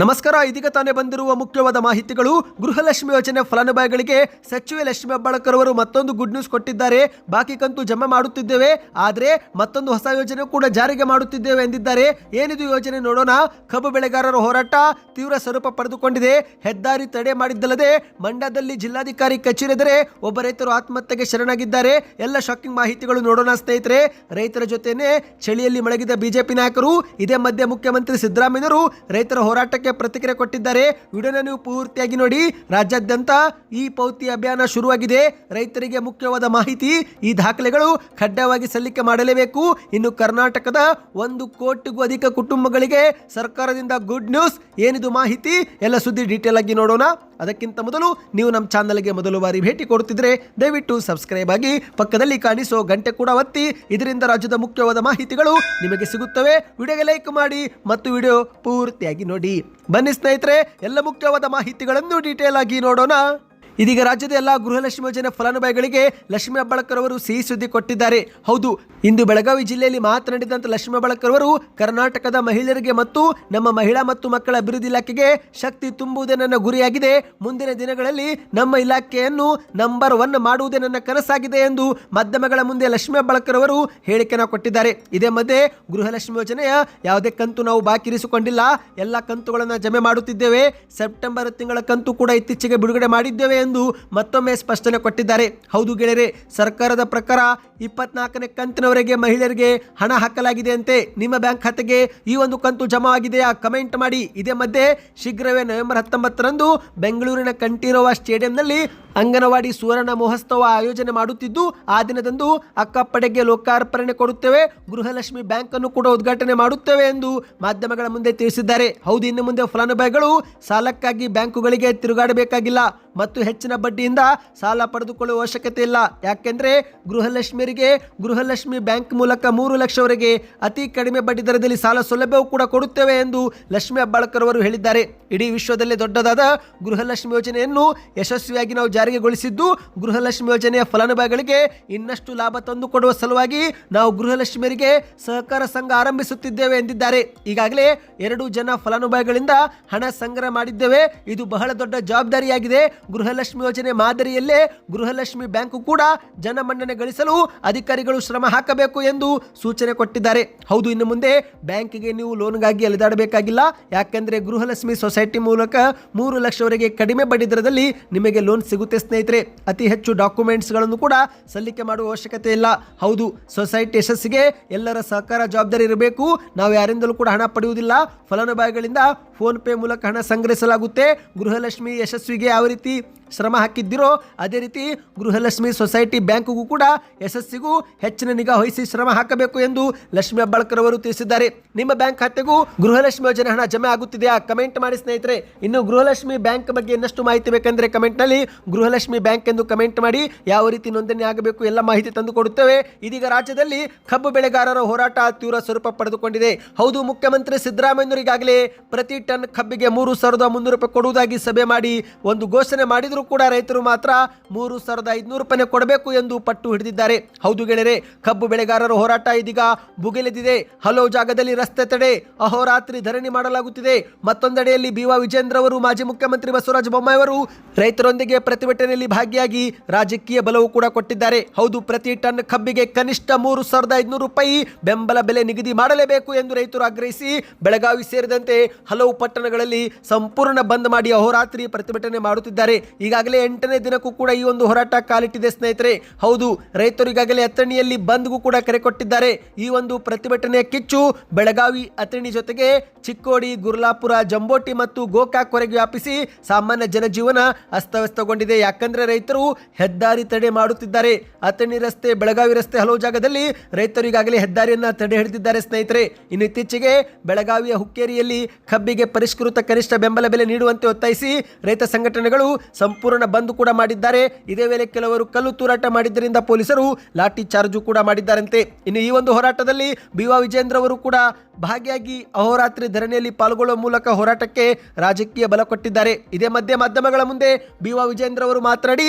ನಮಸ್ಕಾರ, ಇದೀಗ ತಾನೇ ಬಂದಿರುವ ಮುಖ್ಯವಾದ ಮಾಹಿತಿಗಳು. ಗೃಹಲಕ್ಷ್ಮಿ ಯೋಜನೆ ಫಲಾನುಭವಿಗಳಿಗೆ ಸಚಿವೆ ಲಕ್ಷ್ಮಿ ಹೆಬ್ಬಾಳ್ಕರ್ ಅವರು ಮತ್ತೊಂದು ಗುಡ್ ನ್ಯೂಸ್ ಕೊಟ್ಟಿದ್ದಾರೆ. ಬಾಕಿ ಕಂತು ಜಮಾ ಮಾಡುತ್ತಿದ್ದೇವೆ. ಆದರೆ ಮತ್ತೊಂದು ಹೊಸ ಯೋಜನೆ ಕೂಡ ಜಾರಿಗೆ ಮಾಡುತ್ತಿದ್ದೇವೆ ಎಂದಿದ್ದಾರೆ. ಏನಿದು ಯೋಜನೆ ನೋಡೋಣ. ಕಬ್ಬು ಬೆಳೆಗಾರರ ಹೋರಾಟ ತೀವ್ರ ಸ್ವರೂಪ ಪಡೆದುಕೊಂಡಿದೆ. ಹೆದ್ದಾರಿ ತಡೆ ಮಾಡಿದ್ದಲ್ಲದೆ ಮಂಡ್ಯದಲ್ಲಿ ಜಿಲ್ಲಾಧಿಕಾರಿ ಕಚೇರಿ ಎದುರೇ ಒಬ್ಬ ರೈತರು ಆತ್ಮಹತ್ಯೆಗೆ ಶರಣಾಗಿದ್ದಾರೆ. ಎಲ್ಲ ಶಾಕಿಂಗ್ ಮಾಹಿತಿಗಳು ನೋಡೋಣ ಸ್ನೇಹಿತರೆ. ರೈತರ ಜೊತೆನೆ ಚಳಿಯಲ್ಲಿ ಮಳಗಿದ ಬಿಜೆಪಿ ನಾಯಕರು, ಇದೇ ಮಧ್ಯೆ ಮುಖ್ಯಮಂತ್ರಿ ಸಿದ್ದರಾಮಯ್ಯರು ರೈತರ ಹೋರಾಟಕ್ಕೆ ಪ್ರತಿಕ್ರಿಯೆ ಕೊಟ್ಟಿದ್ದಾರೆ. ವಿಡಿಯೋನ ನೀವು ಪೂರ್ತಿಯಾಗಿ ನೋಡಿ. ರಾಜ್ಯಾದ್ಯಂತ ಈ ಪೌತಿ ಅಭಿಯಾನ ಶುರುವಾಗಿದೆ. ರೈತರಿಗೆ ಮುಖ್ಯವಾದ ಮಾಹಿತಿ, ಈ ದಾಖಲೆಗಳು ಕಡ್ಡಾಯವಾಗಿ ಸಲ್ಲಿಕೆ ಮಾಡಲೇಬೇಕು. ಇನ್ನು ಕರ್ನಾಟಕದ ಒಂದು ಕೋಟಿಗೂ ಅಧಿಕ ಕುಟುಂಬಗಳಿಗೆ ಸರ್ಕಾರದಿಂದ ಗುಡ್ ನ್ಯೂಸ್. ಏನಿದು ಮಾಹಿತಿ? ಎಲ್ಲ ಸುದ್ದಿ ಡೀಟೇಲ್ ಆಗಿ ನೋಡೋಣ. ಅದಕ್ಕಿಂತ ಮೊದಲು ನೀವು ನಮ್ಮ ಚಾನಲ್ಗೆ ಮೊದಲು ಬಾರಿ ಭೇಟಿ ಕೊಡುತ್ತಿದ್ರೆ ದಯವಿಟ್ಟು ಸಬ್ಸ್ಕ್ರೈಬ್ ಆಗಿ ಪಕ್ಕದಲ್ಲಿ ಕಾಣಿಸೋ ಗಂಟೆ ಕೂಡ ಒತ್ತಿ. ಇದರಿಂದ ರಾಜ್ಯದ ಮುಖ್ಯವಾದ ಮಾಹಿತಿಗಳು ನಿಮಗೆ ಸಿಗುತ್ತವೆ. ವಿಡಿಯೋಗೆ ಲೈಕ್ ಮಾಡಿ ಮತ್ತು ವಿಡಿಯೋ ಪೂರ್ತಿಯಾಗಿ ನೋಡಿ. ಬನ್ನಿ ಸ್ನೇಹಿತರೆ ಎಲ್ಲ ಮುಖ್ಯವಾದ ಮಾಹಿತಿಗಳನ್ನು ಡೀಟೇಲ್ ಆಗಿ ನೋಡೋಣ. ಇದೀಗ ರಾಜ್ಯದ ಎಲ್ಲ ಗೃಹಲಕ್ಷ್ಮಿ ಯೋಜನೆ ಫಲಾನುಭವಿಗಳಿಗೆ ಲಕ್ಷ್ಮೀ ಹೆಬ್ಬಾಳ್ಕರ್ ಅವರು ಸಿಹಿ ಸುದ್ದಿ ಕೊಟ್ಟಿದ್ದಾರೆ. ಹೌದು, ಇಂದು ಬೆಳಗಾವಿ ಜಿಲ್ಲೆಯಲ್ಲಿ ಮಾತನಾಡಿದಂತ ಲಕ್ಷ್ಮೀ ಹೆಬ್ಬಾಳ್ಕರ್ ಅವರು ಕರ್ನಾಟಕದ ಮಹಿಳೆಯರಿಗೆ ಮತ್ತು ನಮ್ಮ ಮಹಿಳಾ ಮತ್ತು ಮಕ್ಕಳ ಅಭಿವೃದ್ಧಿ ಇಲಾಖೆಗೆ ಶಕ್ತಿ ತುಂಬುವುದೇ ನನ್ನ ಗುರಿಯಾಗಿದೆ. ಮುಂದಿನ ದಿನಗಳಲ್ಲಿ ನಮ್ಮ ಇಲಾಖೆಯನ್ನು ನಂಬರ್ ಒನ್ ಮಾಡುವುದೇ ನನ್ನ ಕನಸಾಗಿದೆ ಎಂದು ಮಾಧ್ಯಮಗಳ ಮುಂದೆ ಲಕ್ಷ್ಮೀ ಹೆಬ್ಬಾಳ್ಕರ್ ಅವರು ಹೇಳಿಕೆನ ಕೊಟ್ಟಿದ್ದಾರೆ. ಇದೇ ಮಧ್ಯೆ ಗೃಹಲಕ್ಷ್ಮಿ ಯೋಜನೆಯ ಯಾವುದೇ ಕಂತು ನಾವು ಬಾಕಿ ಇರಿಸಿಕೊಂಡಿಲ್ಲ ಎಲ್ಲ ಕಂತುಗಳನ್ನು ಜಮೆ ಮಾಡುತ್ತಿದ್ದೇವೆ. ಸೆಪ್ಟೆಂಬರ್ ತಿಂಗಳ ಕಂತು ಕೂಡ ಇತ್ತೀಚೆಗೆ ಬಿಡುಗಡೆ ಮಾಡಿದ್ದೇವೆ ಎಂದು ಮತ್ತೊಮ್ಮೆ ಸ್ಪಷ್ಟನೆ ಕೊಟ್ಟಿದ್ದಾರೆ. ಹೌದು ಗೆಳೆಯರೆ, ಸರ್ಕಾರದ ಪ್ರಕಾರ ಇಪ್ಪತ್ನಾಲ್ಕನೇ ಕಂತಿನವರೆಗೆ ಮಹಿಳೆಯರಿಗೆ ಹಣ ಹಾಕಲಾಗಿದೆ ಅಂತೆ ನಿಮ್ಮ ಬ್ಯಾಂಕ್ ಖಾತೆಗೆ ಈ ಒಂದು ಕಂತು ಜಮಾ ಆಗಿದೆಯಾ? ಕಮೆಂಟ್ ಮಾಡಿ. ಇದೇ ಮಧ್ಯೆ ಶೀಘ್ರವೇ ನವೆಂಬರ್ ಹತ್ತೊಂಬತ್ತರಂದು ಬೆಂಗಳೂರಿನ ಕಂಠೀರವ ಸ್ಟೇಡಿಯಂನಲ್ಲಿ ಅಂಗನವಾಡಿ ಸುವರ್ಣ ಮಹೋತ್ಸವ ಆಯೋಜನೆ ಮಾಡುತ್ತಿದ್ದು, ಆ ದಿನದಂದು ಅಕ್ಕಪ್ಪಡೆಗೆ ಲೋಕಾರ್ಪಣೆ ಕೊಡುತ್ತೇವೆ. ಗೃಹಲಕ್ಷ್ಮಿ ಬ್ಯಾಂಕ್ ಅನ್ನು ಕೂಡ ಉದ್ಘಾಟನೆ ಮಾಡುತ್ತೇವೆ ಎಂದು ಮಾಧ್ಯಮಗಳ ಮುಂದೆ ತಿಳಿಸಿದ್ದಾರೆ. ಹೌದು, ಇನ್ನು ಮುಂದೆ ಫಲಾನುಭವಿಗಳು ಸಾಲಕ್ಕಾಗಿ ಬ್ಯಾಂಕುಗಳಿಗೆ ತಿರುಗಾಡಬೇಕಾಗಿಲ್ಲ. ಮತ್ತು ಹೆಚ್ಚಿನ ಬಡ್ಡಿಯಿಂದ ಸಾಲ ಪಡೆದುಕೊಳ್ಳುವ ಅವಶ್ಯಕತೆ ಇಲ್ಲ. ಯಾಕೆಂದರೆ ಗೃಹಲಕ್ಷ್ಮಿಯರಿಗೆ, ಗೃಹಲಕ್ಷ್ಮಿ ಬ್ಯಾಂಕ್ ಮೂಲಕ ಮೂರು ಲಕ್ಷವರೆಗೆ ಅತಿ ಕಡಿಮೆ ಬಡ್ಡಿ ದರದಲ್ಲಿ ಸಾಲ ಸೌಲಭ್ಯವೂ ಕೂಡ ಕೊಡುತ್ತೇವೆ ಎಂದು ಲಕ್ಷ್ಮಿ ಹೆಬ್ಬಾಳ್ಕರ್ ಅವರು ಹೇಳಿದ್ದಾರೆ. ಇಡೀ ವಿಶ್ವದಲ್ಲೇ ದೊಡ್ಡದಾದ ಗೃಹಲಕ್ಷ್ಮಿ ಯೋಜನೆಯನ್ನು ಯಶಸ್ವಿಯಾಗಿ ನಾವು ಜಾರಿಗೆಗೊಳಿಸಿದ್ದು ಗೃಹಲಕ್ಷ್ಮಿ ಯೋಜನೆಯ ಫಲಾನುಭವಿಗಳಿಗೆ ಇನ್ನಷ್ಟು ಲಾಭ ತಂದುಕೊಡುವ ಸಲುವಾಗಿ ನಾವು ಗೃಹಲಕ್ಷ್ಮಿಯರಿಗೆ ಸಹಕಾರ ಸಂಘ ಆರಂಭಿಸುತ್ತಿದ್ದೇವೆ ಎಂದಿದ್ದಾರೆ. ಈಗಾಗಲೇ ಎರಡು ಜನ ಫಲಾನುಭವಿಗಳಿಂದ ಹಣ ಸಂಗ್ರಹ ಮಾಡಿದ್ದೇವೆ. ಇದು ಬಹಳ ದೊಡ್ಡ ಜವಾಬ್ದಾರಿಯಾಗಿದೆ. ಗೃಹಲಕ್ಷ್ಮಿ ಯೋಜನೆ ಮಾದರಿಯಲ್ಲೇ ಗೃಹಲಕ್ಷ್ಮಿ ಬ್ಯಾಂಕು ಕೂಡ ಜನಮನ್ನಣೆ ಗಳಿಸಲು ಅಧಿಕಾರಿಗಳು ಶ್ರಮ ಹಾಕಬೇಕು ಎಂದು ಸೂಚನೆ ಕೊಟ್ಟಿದ್ದಾರೆ. ಹೌದು, ಇನ್ನು ಮುಂದೆ ಬ್ಯಾಂಕಿಗೆ ನೀವು ಲೋನ್ಗಾಗಿ ಅಲೆದಾಡಬೇಕಾಗಿಲ್ಲ. ಯಾಕೆಂದರೆ ಗೃಹಲಕ್ಷ್ಮಿ ಸೊಸೈಟಿ ಮೂಲಕ ಮೂರು ಲಕ್ಷವರೆಗೆ ಕಡಿಮೆ ಬಡ್ಡಿದರದಲ್ಲಿ ನಿಮಗೆ ಲೋನ್ ಸಿಗುತ್ತೆ ಸ್ನೇಹಿತರೆ. ಅತಿ ಹೆಚ್ಚು ಡಾಕ್ಯುಮೆಂಟ್ಸ್ಗಳನ್ನು ಕೂಡ ಸಲ್ಲಿಕೆ ಮಾಡುವ ಅವಶ್ಯಕತೆ ಇಲ್ಲ. ಹೌದು, ಸೊಸೈಟಿ ಯಶಸ್ಸಿಗೆ ಎಲ್ಲರ ಸಹಕಾರ ಜವಾಬ್ದಾರಿ ಇರಬೇಕು. ನಾವು ಯಾರಿಂದಲೂ ಕೂಡ ಹಣ ಪಡೆಯುವುದಿಲ್ಲ. ಫಲಾನುಭವಿಗಳಿಂದ ಫೋನ್ ಪೇ ಮೂಲಕ ಹಣ ಸಂಗ್ರಹಿಸಲಾಗುತ್ತೆ. ಗೃಹಲಕ್ಷ್ಮಿ ಯಶಸ್ವಿಗೆ ಯಾವ ರೀತಿ ಶ್ರಮ ಹಾಕಿದ್ದಿರೋ, ಅದೇ ರೀತಿ ಗೃಹಲಕ್ಷ್ಮಿ ಸೊಸೈಟಿ ಬ್ಯಾಂಕ್ಗೂ ಕೂಡ ಯಶಸ್ಸಿಗೂ ಹೆಚ್ಚಿನ ನಿಗಾ ವಹಿಸಿ ಶ್ರಮ ಹಾಕಬೇಕು ಎಂದು ಲಕ್ಷ್ಮಿ ಅಬ್ಬಾಳ್ಕರ್ ಅವರು ತಿಳಿಸಿದ್ದಾರೆ. ನಿಮ್ಮ ಬ್ಯಾಂಕ್ ಖಾತೆಗೂ ಗೃಹಲಕ್ಷ್ಮಿ ಯೋಜನೆ ಹಣ ಜಮೆ ಆಗುತ್ತಿದೆಯಾ? ಕಮೆಂಟ್ ಮಾಡಿ ಸ್ನೇಹಿತರೆ. ಇನ್ನು ಗೃಹಲಕ್ಷ್ಮಿ ಬ್ಯಾಂಕ್ ಬಗ್ಗೆ ಇನ್ನಷ್ಟು ಮಾಹಿತಿ ಬೇಕೆಂದರೆ ಕಮೆಂಟ್ನಲ್ಲಿ ಗೃಹಲಕ್ಷ್ಮಿ ಬ್ಯಾಂಕ್ ಎಂದು ಕಮೆಂಟ್ ಮಾಡಿ, ಯಾವ ರೀತಿ ನೋಂದಣಿ ಆಗಬೇಕು ಎಲ್ಲ ಮಾಹಿತಿ ತಂದುಕೊಡುತ್ತೇವೆ ಇದೀಗ ರಾಜ್ಯದಲ್ಲಿ ಕಬ್ಬು ಬೆಳೆಗಾರರ ಹೋರಾಟ ತೀವ್ರ ಸ್ವರೂಪ ಪಡೆದುಕೊಂಡಿದೆ. ಹೌದು, ಮುಖ್ಯಮಂತ್ರಿ ಸಿದ್ದರಾಮಯ್ಯನವರಿಗಾಗಲೇ ಪ್ರತಿ ಟನ್ ಕಬ್ಬಿಗೆ ಮೂರು ಸಾವಿರದ ಮುನ್ನೂರು ರೂಪಾಯಿ ಕೊಡುವುದಾಗಿ ಸಭೆ ಮಾಡಿ ಒಂದು ಘೋಷಣೆ ಮಾಡಿದರೂ ಕೂಡ ರೈತರು ಮಾತ್ರ ಮೂರು ಸಾವಿರದ ಐದುನೂರು ರೂಪಾಯಿ ಕೊಡಬೇಕು ಎಂದು ಪಟ್ಟು ಹಿಡಿದಿದ್ದಾರೆ. ಹೌದು ಗೆಳೆಯರೆ, ಕಬ್ಬು ಬೆಳೆಗಾರರ ಹೋರಾಟ ಇದೀಗ ಭುಗಿಲೆದಿದೆ ಹಲವು ಜಾಗದಲ್ಲಿ ರಸ್ತೆ ತಡೆ, ಅಹೋರಾತ್ರಿ ಧರಣಿ ಮಾಡಲಾಗುತ್ತಿದೆ. ಮತ್ತೊಂದೆಡೆಯಲ್ಲಿ ಬಿ ವಾ ವಿಜೇಂದ್ರ ಅವರು, ಮಾಜಿ ಮುಖ್ಯಮಂತ್ರಿ ಬಸವರಾಜ ಬೊಮ್ಮಾಯಿ ಅವರು ರೈತರೊಂದಿಗೆ ಪ್ರತಿಭಟನೆಯಲ್ಲಿ ಭಾಗಿಯಾಗಿ ರಾಜಕೀಯ ಬಲವು ಕೂಡ ಕೊಟ್ಟಿದ್ದಾರೆ. ಹೌದು, ಪ್ರತಿ ಟನ್ ಕಬ್ಬಿಗೆ ಕನಿಷ್ಠ ಮೂರು ಸಾವಿರದ ಐದುನೂರು ರೂಪಾಯಿ ಬೆಂಬಲ ಬೆಲೆ ನಿಗದಿ ಮಾಡಲೇಬೇಕು ಎಂದು ರೈತರು ಆಗ್ರಹಿಸಿ ಬೆಳಗಾವಿ ಸೇರಿದಂತೆ ಹಲವು ಪಟ್ಟಣಗಳಲ್ಲಿ ಸಂಪೂರ್ಣ ಬಂದ್ ಮಾಡಿ ಅಹೋರಾತ್ರಿ ಪ್ರತಿಭಟನೆ ಮಾಡುತ್ತಿದ್ದಾರೆ. ಈಗಾಗಲೇ ಎಂಟನೇ ದಿನಕ್ಕೂ ಕೂಡ ಈ ಒಂದು ಹೋರಾಟ ಕಾಲಿಟ್ಟಿದೆ ಸ್ನೇಹಿತರೆ. ಹೌದು, ರೈತರು ಈಗಾಗಲೇ ಅಥಣಿಯಲ್ಲಿ ಬಂದ್ಗೂ ಕೂಡ ಕರೆ ಕೊಟ್ಟಿದ್ದಾರೆ. ಈ ಒಂದು ಪ್ರತಿಭಟನೆಯ ಕಿಚ್ಚು ಬೆಳಗಾವಿ ಅಥಣಿ ಜೊತೆಗೆ ಚಿಕ್ಕೋಡಿ, ಗುರ್ಲಾಪುರ, ಜಂಬೋಟಿ ಮತ್ತು ಗೋಕಾಕ್ ವರೆಗೆ ವ್ಯಾಪಿಸಿ ಸಾಮಾನ್ಯ ಜನಜೀವನ ಅಸ್ತವ್ಯಸ್ತಗೊಂಡಿದೆ. ಯಾಕಂದ್ರೆ ರೈತರು ಹೆದ್ದಾರಿ ತಡೆ ಮಾಡುತ್ತಿದ್ದಾರೆ. ಅಥಣಿ ರಸ್ತೆ, ಬೆಳಗಾವಿ ರಸ್ತೆ ಹಲವು ಜಾಗದಲ್ಲಿ ರೈತರು ಈಗಾಗಲೇ ಹೆದ್ದಾರಿಯನ್ನ ತಡೆ ಹಿಡಿದಿದ್ದಾರೆ ಸ್ನೇಹಿತರೆ. ಇನ್ನು ಇತ್ತೀಚೆಗೆ ಬೆಳಗಾವಿಯ ಹುಕ್ಕೇರಿಯಲ್ಲಿ ಕಬ್ಬಿಗೆ ಪರಿಷ್ಕೃತ ಕನಿಷ್ಠ ಬೆಂಬಲ ಬೆಲೆ ನೀಡುವಂತೆ ಒತ್ತಾಯಿಸಿ ರೈತ ಸಂಘಟನೆಗಳು ಸಂಪೂರ್ಣ ಬಂದ್ ಕೂಡ ಮಾಡಿದ್ದಾರೆ. ಇದೇ ವೇಳೆ ಕೆಲವರು ಕಲ್ಲು ತೂರಾಟ ಮಾಡಿದ್ದರಿಂದ ಪೊಲೀಸರು ಲಾಠಿ ಚಾರ್ಜು ಕೂಡ ಮಾಡಿದ್ದಾರಂತೆ. ಇನ್ನು ಈ ಒಂದು ಹೋರಾಟದಲ್ಲಿ ಬಿವಾ ವಿಜೇಂದ್ರ ಅವರು ಕೂಡ ಭಾಗಿಯಾಗಿ ಅಹೋರಾತ್ರಿ ಧರಣಿಯಲ್ಲಿ ಪಾಲ್ಗೊಳ್ಳುವ ಮೂಲಕ ಹೋರಾಟಕ್ಕೆ ರಾಜಕೀಯ ಬಲ ಕೊಟ್ಟಿದ್ದಾರೆ. ಇದೇ ಮಧ್ಯೆ ಮಾಧ್ಯಮಗಳ ಮುಂದೆ ಬಿವಾ ವಿಜೇಂದ್ರ ಅವರು ಮಾತನಾಡಿ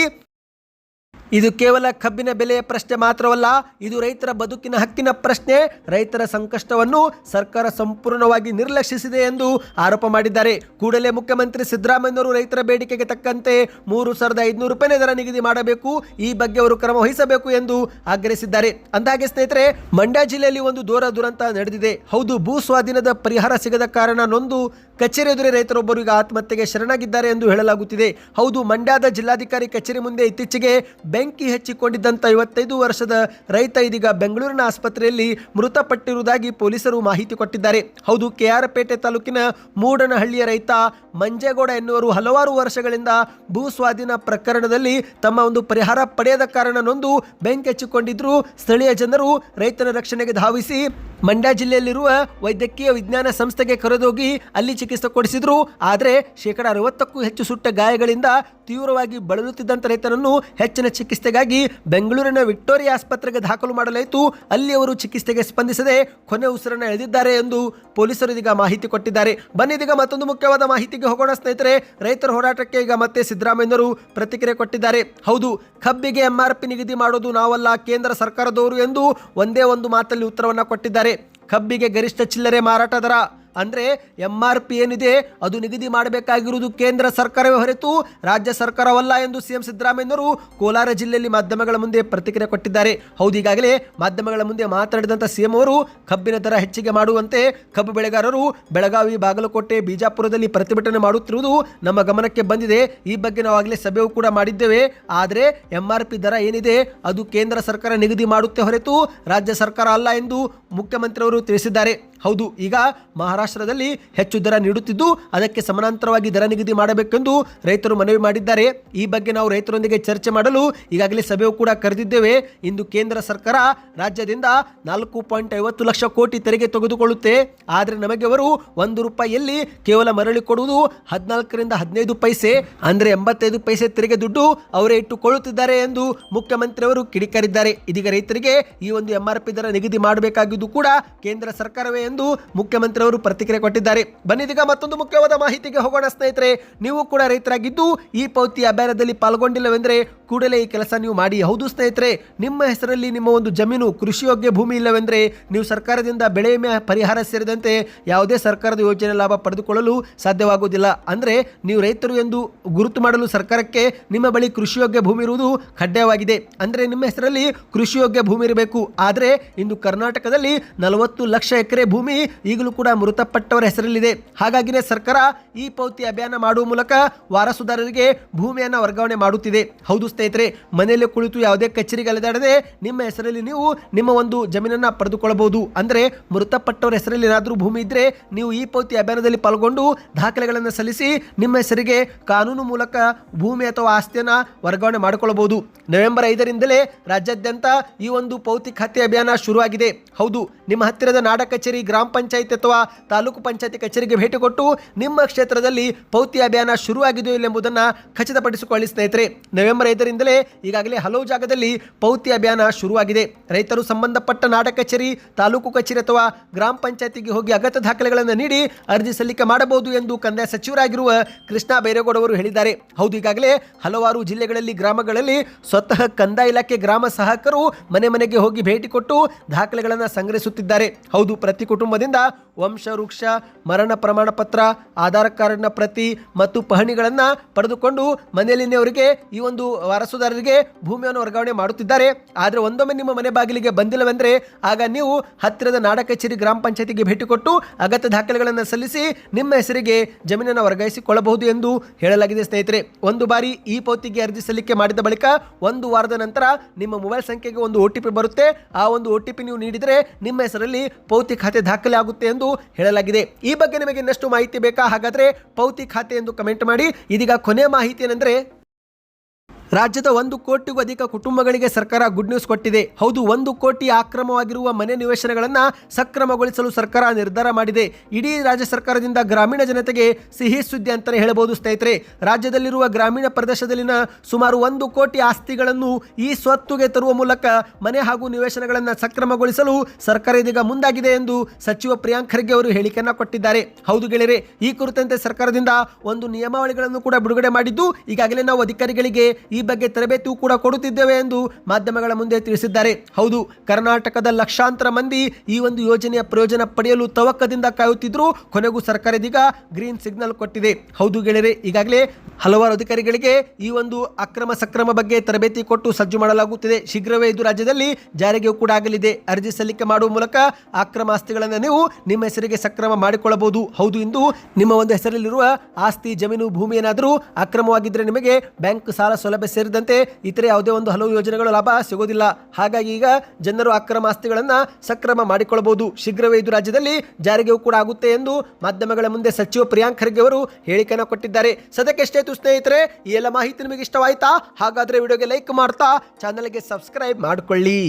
ಇದು ಕೇವಲ ಕಬ್ಬಿನ ಬೆಲೆಯ ಪ್ರಶ್ನೆ ಮಾತ್ರವಲ್ಲ, ಇದು ರೈತರ ಬದುಕಿನ ಹಕ್ಕಿನ ಪ್ರಶ್ನೆ. ರೈತರ ಸಂಕಷ್ಟವನ್ನು ಸರ್ಕಾರ ಸಂಪೂರ್ಣವಾಗಿ ನಿರ್ಲಕ್ಷಿಸಿದೆ ಎಂದು ಆರೋಪ ಮಾಡಿದ್ದಾರೆ. ಕೂಡಲೇ ಮುಖ್ಯಮಂತ್ರಿ ಸಿದ್ದರಾಮಯ್ಯವರು ರೈತರ ಬೇಡಿಕೆಗೆ ತಕ್ಕಂತೆ ಮೂರು ಸಾವಿರದ ಐದುನೂರು ರೂಪಾಯಿ ದರ ನಿಗದಿ ಮಾಡಬೇಕು, ಈ ಬಗ್ಗೆ ಅವರು ಕ್ರಮ ವಹಿಸಬೇಕು ಎಂದು ಆಗ್ರಹಿಸಿದ್ದಾರೆ. ಅಂದಾಗೆ ಸ್ನೇಹಿತರೆ, ಮಂಡ್ಯ ಜಿಲ್ಲೆಯಲ್ಲಿ ಒಂದು ದೂರ ದುರಂತ ನಡೆದಿದೆ. ಹೌದು, ಭೂ ಸ್ವಾಧೀನದ ಪರಿಹಾರ ಸಿಗದ ಕಾರಣ ನೊಂದು ಕಚೇರಿ ಎದುರೇ ರೈತರೊಬ್ಬರು ಈಗ ಆತ್ಮಹತ್ಯೆಗೆ ಶರಣಾಗಿದ್ದಾರೆ ಎಂದು ಹೇಳಲಾಗುತ್ತಿದೆ. ಹೌದು, ಮಂಡ್ಯದ ಜಿಲ್ಲಾಧಿಕಾರಿ ಕಚೇರಿ ಮುಂದೆ ಇತ್ತೀಚೆಗೆ ಬೆಂಕಿ ಹೆಚ್ಚಿಕೊಂಡಿದ್ದಂಥ ಐವತ್ತೈದು ವರ್ಷದ ರೈತ ಇದೀಗ ಬೆಂಗಳೂರಿನ ಆಸ್ಪತ್ರೆಯಲ್ಲಿ ಮೃತಪಟ್ಟಿರುವುದಾಗಿ ಪೊಲೀಸರು ಮಾಹಿತಿ ಕೊಟ್ಟಿದ್ದಾರೆ. ಹೌದು, ಕೆಆರ್ಪೇಟೆ ತಾಲೂಕಿನ ಮೂಡನಹಳ್ಳಿಯ ರೈತ ಮಂಜೇಗೌಡ ಎನ್ನುವರು ಹಲವಾರು ವರ್ಷಗಳಿಂದ ಭೂ ಸ್ವಾಧೀನ ಪ್ರಕರಣದಲ್ಲಿ ತಮ್ಮ ಒಂದು ಪರಿಹಾರ ಪಡೆಯದ ಕಾರಣ ನೊಂದು ಬೆಂಕಿ ಹಚ್ಚಿಕೊಂಡಿದ್ರು ಸ್ಥಳೀಯ ಜನರು ರೈತನ ರಕ್ಷಣೆಗೆ ಧಾವಿಸಿ ಮಂಡ್ಯ ಜಿಲ್ಲೆಯಲ್ಲಿರುವ ವೈದ್ಯಕೀಯ ವಿಜ್ಞಾನ ಸಂಸ್ಥೆಗೆ ಕರೆದೋಗಿ ಅಲ್ಲಿ ಚಿಕಿತ್ಸೆ ಕೊಡಿಸಿದ್ರು. ಆದರೆ ಶೇಕಡ ಅರವತ್ತಕ್ಕೂ ಹೆಚ್ಚು ಸುಟ್ಟ ಗಾಯಗಳಿಂದ ತೀವ್ರವಾಗಿ ಬಳಲುತ್ತಿದ್ದಂಥ ರೈತನನ್ನು ಹೆಚ್ಚಿನ ಚಿಕಿತ್ಸೆಗಾಗಿ ಬೆಂಗಳೂರಿನ ವಿಕ್ಟೋರಿಯಾ ಆಸ್ಪತ್ರೆಗೆ ದಾಖಲು ಮಾಡಲಾಯಿತು. ಅಲ್ಲಿ ಅವರು ಚಿಕಿತ್ಸೆಗೆ ಸ್ಪಂದಿಸದೆ ಕೊನೆ ಉಸಿರನ್ನು ಎಳೆದಿದ್ದಾರೆ ಎಂದು ಪೊಲೀಸರು ಇದೀಗ ಮಾಹಿತಿ ಕೊಟ್ಟಿದ್ದಾರೆ. ಬನ್ನಿ ಇದೀಗ ಮತ್ತೊಂದು ಮುಖ್ಯವಾದ ಮಾಹಿತಿಗೆ ಹೋಗೋಣ ಸ್ನೇಹಿತರೆ. ರೈತರ ಹೋರಾಟಕ್ಕೆ ಈಗ ಮತ್ತೆ ಸಿದ್ದರಾಮಯ್ಯನವರು ಪ್ರತಿಕ್ರಿಯೆ ಕೊಟ್ಟಿದ್ದಾರೆ. ಹೌದು, ಕಬ್ಬಿಗೆ ಎಂಆರ್ಪಿ ನಿಗದಿ ಮಾಡೋದು ನಾವಲ್ಲ, ಕೇಂದ್ರ ಸರ್ಕಾರದವರು ಎಂದು ಒಂದೇ ಒಂದು ಮಾತಲ್ಲಿ ಉತ್ತರವನ್ನು ಕೊಟ್ಟಿದ್ದಾರೆ. ಕಬ್ಬಿಗೆ ಗರಿಷ್ಠ ಚಿಲ್ಲರೆ ಮಾರಾಟ ದರ. ಅಂದರೆ ಎಂ ಆರ್ ಪಿ ಏನಿದೆ, ಅದು ನಿಗದಿ ಮಾಡಬೇಕಾಗಿರುವುದು ಕೇಂದ್ರ ಸರ್ಕಾರವೇ ಹೊರತು ರಾಜ್ಯ ಸರ್ಕಾರವಲ್ಲ ಎಂದು ಸಿಎಂ ಸಿದ್ದರಾಮಯ್ಯನವರು ಕೋಲಾರ ಜಿಲ್ಲೆಯಲ್ಲಿ ಮಾಧ್ಯಮಗಳ ಮುಂದೆ ಪ್ರತಿಕ್ರಿಯೆ ಕೊಟ್ಟಿದ್ದಾರೆ. ಹೌದು, ಈಗಾಗಲೇ ಮಾಧ್ಯಮಗಳ ಮುಂದೆ ಮಾತನಾಡಿದಂಥ ಸಿಎಂ ಅವರು, ಕಬ್ಬಿನ ದರ ಹೆಚ್ಚಿಗೆ ಮಾಡುವಂತೆ ಕಬ್ಬು ಬೆಳೆಗಾರರು ಬೆಳಗಾವಿ, ಬಾಗಲಕೋಟೆ, ಬಿಜಾಪುರದಲ್ಲಿ ಪ್ರತಿಭಟನೆ ಮಾಡುತ್ತಿರುವುದು ನಮ್ಮ ಗಮನಕ್ಕೆ ಬಂದಿದೆ. ಈ ಬಗ್ಗೆ ನಾವು ಆಗಲೇ ಸಭೆಯೂ ಕೂಡ ಮಾಡಿದ್ದೇವೆ. ಆದರೆ ಎಂ ಆರ್ ಪಿ ದರ ಏನಿದೆ, ಅದು ಕೇಂದ್ರ ಸರ್ಕಾರ ನಿಗದಿ ಮಾಡುತ್ತೆ ಹೊರತು ರಾಜ್ಯ ಸರ್ಕಾರ ಅಲ್ಲ ಎಂದು ಮುಖ್ಯಮಂತ್ರಿಯವರು ತಿಳಿಸಿದ್ದಾರೆ. ಹೌದು, ಈಗ ಮಹಾರಾಷ್ಟ್ರದಲ್ಲಿ ಹೆಚ್ಚು ದರ ನೀಡುತ್ತಿದ್ದು ಅದಕ್ಕೆ ಸಮಾನಾಂತರವಾಗಿ ದರ ನಿಗದಿ ಮಾಡಬೇಕೆಂದು ರೈತರು ಮನವಿ ಮಾಡಿದ್ದಾರೆ. ಈ ಬಗ್ಗೆ ನಾವು ರೈತರೊಂದಿಗೆ ಚರ್ಚೆ ಮಾಡಲು ಈಗಾಗಲೇ ಸಭೆಯು ಕೂಡ ಕರೆದಿದ್ದೇವೆ. ಇಂದು ಕೇಂದ್ರ ಸರ್ಕಾರ ರಾಜ್ಯದಿಂದ ನಾಲ್ಕು ಪಾಯಿಂಟ್ ಐವತ್ತು ಲಕ್ಷ ಕೋಟಿ ತೆರಿಗೆ ತೆಗೆದುಕೊಳ್ಳುತ್ತೆ. ಆದರೆ ನಮಗೆ ಅವರು ಒಂದು ರೂಪಾಯಿಯಲ್ಲಿ ಕೇವಲ ಮರಳಿ ಕೊಡುವುದು ಹದಿನಾಲ್ಕರಿಂದ ಹದಿನೈದು ಪೈಸೆ, ಅಂದರೆ ಎಂಬತ್ತೈದು ಪೈಸೆ ತೆರಿಗೆ ದುಡ್ಡು ಅವರೇ ಇಟ್ಟುಕೊಳ್ಳುತ್ತಿದ್ದಾರೆ ಎಂದು ಮುಖ್ಯಮಂತ್ರಿಯವರು ಕಿಡಿಕಾರಿದ್ದಾರೆ. ಇದೀಗ ರೈತರಿಗೆ ಈ ಒಂದು ಎಂಆರ್ಪಿ ದರ ನಿಗದಿ ಮಾಡಬೇಕಾಗಿದ್ದು ಕೂಡ ಕೇಂದ್ರ ಸರ್ಕಾರವೇ ಎಂದು ಮುಖ್ಯಮಂತ್ರಿಯವರು ಪ್ರತಿಕ್ರಿಯೆ ಕೊಟ್ಟಿದ್ದಾರೆ. ಬನ್ನಿದೀಗ ಮತ್ತೊಂದು ಮುಖ್ಯವಾದ ಮಾಹಿತಿಗೆ ಹೋಗೋಣ, ಸ್ನೇಹಿತರೆ. ನೀವು ಕೂಡ ರೈತರಾಗಿದ್ದು ಈ ಪೌತಿ ಅಭಿಯಾನದಲ್ಲಿ ಪಾಲ್ಗೊಂಡಿಲ್ಲವೆಂದರೆ ಕೂಡಲೇ ಈ ಕೆಲಸ ನೀವು ಮಾಡಿ ಹೌದು, ಸ್ನೇಹಿತರೆ. ನಿಮ್ಮ ಹೆಸರಲ್ಲಿ ನಿಮ್ಮ ಒಂದು ಜಮೀನು ಕೃಷಿಯೋಗ್ಯ ಭೂಮಿ ಇಲ್ಲವೆಂದರೆ ನೀವು ಸರ್ಕಾರದಿಂದ ಬೆಳೆ ವಿಮೆ ಪರಿಹಾರ ಸೇರಿದಂತೆ ಯಾವುದೇ ಸರ್ಕಾರದ ಯೋಜನೆ ಲಾಭ ಪಡೆದುಕೊಳ್ಳಲು ಸಾಧ್ಯವಾಗುವುದಿಲ್ಲ. ಅಂದರೆ ನೀವು ರೈತರು ಎಂದು ಗುರುತು ಮಾಡಲು ಸರ್ಕಾರಕ್ಕೆ ನಿಮ್ಮ ಬಳಿ ಕೃಷಿಯೋಗ್ಯ ಭೂಮಿ ಇರುವುದು ಕಡ್ಡಾಯವಾಗಿದೆ. ಅಂದರೆ ನಿಮ್ಮ ಹೆಸರಲ್ಲಿ ಕೃಷಿಯೋಗ್ಯ ಭೂಮಿ ಇರಬೇಕು. ಆದರೆ ಇಂದು ಕರ್ನಾಟಕದಲ್ಲಿ ನಲವತ್ತು ಲಕ್ಷ ಎಕರೆ ಭೂಮಿ ಈಗಲೂ ಕೂಡ ಮೃತಪಟ್ಟವರ ಹೆಸರಲ್ಲಿದೆ. ಹಾಗಾಗಿನೇ ಸರ್ಕಾರ ಈ ಪೌತಿ ಅಭಿಯಾನ ಮಾಡುವ ಮೂಲಕ ವಾರಸುದಾರರಿಗೆ ಭೂಮಿಯನ್ನು ವರ್ಗಾವಣೆ ಮಾಡುತ್ತಿದೆ. ಹೌದು ಸ್ನೇಹಿತರೆ, ಮನೆಯಲ್ಲೇ ಕುಳಿತು ಯಾವುದೇ ಕಚೇರಿಗೆ ಅಲೆದಾಡದೆ ನಿಮ್ಮ ಹೆಸರಲ್ಲಿ ನೀವು ನಿಮ್ಮ ಒಂದು ಜಮೀನನ್ನು ಪಡೆದುಕೊಳ್ಳಬಹುದು. ಅಂದರೆ ಮೃತಪಟ್ಟವರ ಹೆಸರಲ್ಲಿ ಏನಾದರೂ ಭೂಮಿ ಇದ್ದರೆ ನೀವು ಈ ಪೌತಿ ಅಭಿಯಾನದಲ್ಲಿ ಪಾಲ್ಗೊಂಡು ದಾಖಲೆಗಳನ್ನು ಸಲ್ಲಿಸಿ ನಿಮ್ಮ ಹೆಸರಿಗೆ ಕಾನೂನು ಮೂಲಕ ಭೂಮಿ ಅಥವಾ ಆಸ್ತಿಯನ್ನು ವರ್ಗಾವಣೆ ಮಾಡಿಕೊಳ್ಳಬಹುದು. ನವೆಂಬರ್ ಐದರಿಂದಲೇ ರಾಜ್ಯಾದ್ಯಂತ ಈ ಒಂದು ಪೌತಿ ಖಾತೆ ಅಭಿಯಾನ ಶುರುವಾಗಿದೆ. ಹೌದು, ನಿಮ್ಮ ಹತ್ತಿರದ ನಾಡ ಕಚೇರಿ ಗ್ರಾಮ ಪಂಚಾಯತ್ ಅಥವಾ ತಾಲೂಕು ಪಂಚಾಯತಿ ಕಚೇರಿಗೆ ಭೇಟಿ ಕೊಟ್ಟು ನಿಮ್ಮ ಕ್ಷೇತ್ರದಲ್ಲಿ ಪೌತಿ ಅಭಿಯಾನ ಶುರುವಾಗಿದೆಯೋ ಇಲ್ಲ ಎಂಬುದನ್ನು ಖಚಿತಪಡಿಸಿಕೊಳ್ಳಿ, ಸ್ನೇಹಿತರೆ. ನವೆಂಬರ್ ಐದರಿಂದಲೇ ಈಗಾಗಲೇ ಹಲವು ಜಾಗದಲ್ಲಿ ಪೌತಿ ಅಭಿಯಾನ ಶುರುವಾಗಿದೆ. ರೈತರು ಸಂಬಂಧಪಟ್ಟ ನಾಡ ಕಚೇರಿ, ತಾಲೂಕು ಕಚೇರಿ ಅಥವಾ ಗ್ರಾಮ ಪಂಚಾಯತಿಗೆ ಹೋಗಿ ಅಗತ್ಯ ದಾಖಲೆಗಳನ್ನು ನೀಡಿ ಅರ್ಜಿ ಸಲ್ಲಿಕೆ ಮಾಡಬಹುದು ಎಂದು ಕಂದಾಯ ಸಚಿವರಾಗಿರುವ ಕೃಷ್ಣ ಬೈರೇಗೌಡ ಅವರು ಹೇಳಿದ್ದಾರೆ. ಹೌದು, ಈಗಾಗಲೇ ಹಲವಾರು ಜಿಲ್ಲೆಗಳಲ್ಲಿ, ಗ್ರಾಮಗಳಲ್ಲಿ ಸ್ವತಃ ಕಂದಾಯ ಇಲಾಖೆ ಗ್ರಾಮ ಸಹಾಯಕರು ಮನೆ ಮನೆಗೆ ಹೋಗಿ ಭೇಟಿ ಕೊಟ್ಟು ದಾಖಲೆಗಳನ್ನು ಸಂಗ್ರಹಿಸುತ್ತಿದ್ದಾರೆ. ಹೌದು, ಪ್ರತಿ ಕುಟುಂಬದಿಂದ ವಂಶ ವೃಕ್ಷ ಮರಣ ಪ್ರಮಾಣ ಪತ್ರ ಆಧಾರ್ ಕಾರ್ಡ್ನ ಪ್ರತಿ ಮತ್ತು ಪಹಣಿಗಳನ್ನು ಪಡೆದುಕೊಂಡು ಮನೆಯಲ್ಲಿನವರಿಗೆ ಈ ಒಂದು ವಾರಸುದಾರರಿಗೆ ಭೂಮಿಯನ್ನು ವರ್ಗಾವಣೆ ಮಾಡುತ್ತಿದ್ದಾರೆ. ಆದರೆ ಒಂದೊಮ್ಮೆ ನಿಮ್ಮ ಮನೆ ಬಾಗಿಲಿಗೆ ಬಂದಿಲ್ಲವೆಂದರೆ ಆಗ ನೀವು ಹತ್ತಿರದ ನಾಡ ಕಚೇರಿ ಗ್ರಾಮ ಪಂಚಾಯತಿಗೆ ಭೇಟಿ ಕೊಟ್ಟು ಅಗತ್ಯ ದಾಖಲೆಗಳನ್ನು ಸಲ್ಲಿಸಿ ನಿಮ್ಮ ಹೆಸರಿಗೆ ಜಮೀನನ್ನು ವರ್ಗಾಯಿಸಿಕೊಳ್ಳಬಹುದು ಎಂದು ಹೇಳಲಾಗಿದೆ ಸ್ನೇಹಿತರೆ. ಒಂದು ಬಾರಿ ಈ ಪೌತಿಗೆ ಅರ್ಜಿ ಸಲ್ಲಿಕೆ ಮಾಡಿದ ಬಳಿಕ ಒಂದು ವಾರದ ನಂತರ ನಿಮ್ಮ ಮೊಬೈಲ್ ಸಂಖ್ಯೆಗೆ ಒಂದು ಒ ಟಿ ಪಿ ಬರುತ್ತೆ. ಆ ಒಂದು ಒ ಟಿ ಪಿ ನೀವು ನೀಡಿದರೆ ನಿಮ್ಮ ಹೆಸರಲ್ಲಿ ಪೌತಿ ಖಾತೆ ದಾಖಲೆ ಆಗುತ್ತೆ ಎಂದು ಹೇಳಲಾಗಿದೆ. ಈ ಬಗ್ಗೆ ನಿಮಗೆ ಇನ್ನಷ್ಟು ಮಾಹಿತಿ ಬೇಕಾ? ಹಾಗಾದರೆ ಪೌತಿ ಖಾತೆ ಎಂದು ಕಮೆಂಟ್ ಮಾಡಿ. ಇದೀಗ ಕೊನೆ ಮಾಹಿತಿ ಏನೆಂದರೆ ರಾಜ್ಯದ ಒಂದು ಕೋಟಿಗೂ ಅಧಿಕ ಕುಟುಂಬಗಳಿಗೆ ಸರ್ಕಾರ ಗುಡ್ ನ್ಯೂಸ್ ಕೊಟ್ಟಿದೆ. ಹೌದು, ಒಂದು ಕೋಟಿ ಅಕ್ರಮವಾಗಿರುವ ಮನೆ ನಿವೇಶನಗಳನ್ನು ಸಕ್ರಮಗೊಳಿಸಲು ಸರ್ಕಾರ ನಿರ್ಧಾರ ಮಾಡಿದೆ. ಇಡೀ ರಾಜ್ಯ ಸರ್ಕಾರದಿಂದ ಗ್ರಾಮೀಣ ಜನತೆಗೆ ಸಿಹಿ ಸುದ್ದಿ ಅಂತಲೇ ಹೇಳಬಹುದು ಸ್ನೇಹಿತರೆ. ರಾಜ್ಯದಲ್ಲಿರುವ ಗ್ರಾಮೀಣ ಪ್ರದೇಶದಲ್ಲಿನ ಸುಮಾರು ಒಂದು ಕೋಟಿ ಆಸ್ತಿಗಳನ್ನು ಈ ಸ್ವತ್ತುಗೆ ತರುವ ಮೂಲಕ ಮನೆ ಹಾಗೂ ನಿವೇಶನಗಳನ್ನು ಸಕ್ರಮಗೊಳಿಸಲು ಸರ್ಕಾರ ಇದೀಗ ಮುಂದಾಗಿದೆ ಎಂದು ಸಚಿವ ಪ್ರಿಯಾಂಕ್ ಖರ್ಗೆ ಅವರು ಹೇಳಿಕೆಯನ್ನು ಕೊಟ್ಟಿದ್ದಾರೆ. ಹೌದು ಗೆಳೆಯರೆ, ಈ ಕುರಿತಂತೆ ಸರ್ಕಾರದಿಂದ ಒಂದು ನಿಯಮಾವಳಿಗಳನ್ನು ಕೂಡ ಬಿಡುಗಡೆ ಮಾಡಿದ್ದು ಈಗಾಗಲೇ ನಾವು ಅಧಿಕಾರಿಗಳಿಗೆ ಈ ಬಗ್ಗೆ ತರಬೇತಿಯೂ ಕೂಡ ಕೊಡುತ್ತಿದ್ದೇವೆ ಎಂದು ಮಾಧ್ಯಮಗಳ ಮುಂದೆ ತಿಳಿಸಿದ್ದಾರೆ. ಹೌದು, ಕರ್ನಾಟಕದ ಲಕ್ಷಾಂತರ ಮಂದಿ ಈ ಒಂದು ಯೋಜನೆಯ ಪ್ರಯೋಜನ ಪಡೆಯಲು ತವಕದಿಂದ ಕಾಯುತ್ತಿದ್ರು ಕೊನೆಗೂ ಸರ್ಕಾರ ಇದೀಗ ಗ್ರೀನ್ ಸಿಗ್ನಲ್ ಕೊಟ್ಟಿದೆ. ಹೌದು ಗೆಳೆಯರೆ, ಈಗಾಗಲೇ ಹಲವಾರು ಅಧಿಕಾರಿಗಳಿಗೆ ಈ ಒಂದು ಅಕ್ರಮ ಸಕ್ರಮ ಬಗ್ಗೆ ತರಬೇತಿ ಕೊಟ್ಟು ಸಜ್ಜು ಮಾಡಲಾಗುತ್ತಿದೆ. ಶೀಘ್ರವೇ ಇದು ರಾಜ್ಯದಲ್ಲಿ ಜಾರಿಗೆ ಕೂಡ ಆಗಲಿದೆ. ಅರ್ಜಿ ಸಲ್ಲಿಕೆ ಮಾಡುವ ಮೂಲಕ ಅಕ್ರಮ ಆಸ್ತಿಗಳನ್ನು ನೀವು ನಿಮ್ಮ ಹೆಸರಿಗೆ ಸಕ್ರಮ ಮಾಡಿಕೊಳ್ಳಬಹುದು. ಹೌದು, ಇಂದು ನಿಮ್ಮ ಒಂದು ಹೆಸರಲ್ಲಿರುವ ಆಸ್ತಿ, ಜಮೀನು, ಭೂಮಿ ಏನಾದರೂ ಅಕ್ರಮವಾಗಿದ್ದರೆ ನಿಮಗೆ ಬ್ಯಾಂಕ್ ಸಾಲ ಸೌಲಭ್ಯ ಸೇರಿದಂತೆ ಇತರೆ ಯಾವುದೇ ಒಂದು ಹಲವು ಯೋಜನೆಗಳು ಲಾಭ ಸಿಗೋದಿಲ್ಲ. ಹಾಗಾಗಿ ಈಗ ಜನರು ಅಕ್ರಮ ಆಸ್ತಿಗಳನ್ನು ಸಕ್ರಮ ಮಾಡಿಕೊಳ್ಳಬಹುದು. ಶೀಘ್ರವೇ ಇದು ರಾಜ್ಯದಲ್ಲಿ ಜಾರಿಗೆ ಕೂಡ ಆಗುತ್ತೆ ಎಂದು ಮಾಧ್ಯಮಗಳ ಮುಂದೆ ಸಚಿವ ಪ್ರಿಯಾಂಕ್ ಖರ್ಗೆ ಅವರು ಹೇಳಿಕೆಯನ್ನು ಕೊಟ್ಟಿದ್ದಾರೆ. ಸದ್ಯಕ್ಕೆ ಎಷ್ಟೇ ಸ್ನೇಹಿತರೆ ಈ ಎಲ್ಲ ಮಾಹಿತಿ ನಿಮಗೆ ಇಷ್ಟವಾಯ್ತಾ ಹಾಗಾದ್ರೆ ವಿಡಿಯೋಗೆ ಲೈಕ್ ಮಾಡ್ತಾ ಚಾನಲ್ಗೆ ಸಬ್ಸ್ಕ್ರೈಬ್ ಮಾಡಿಕೊಳ್ಳಿ.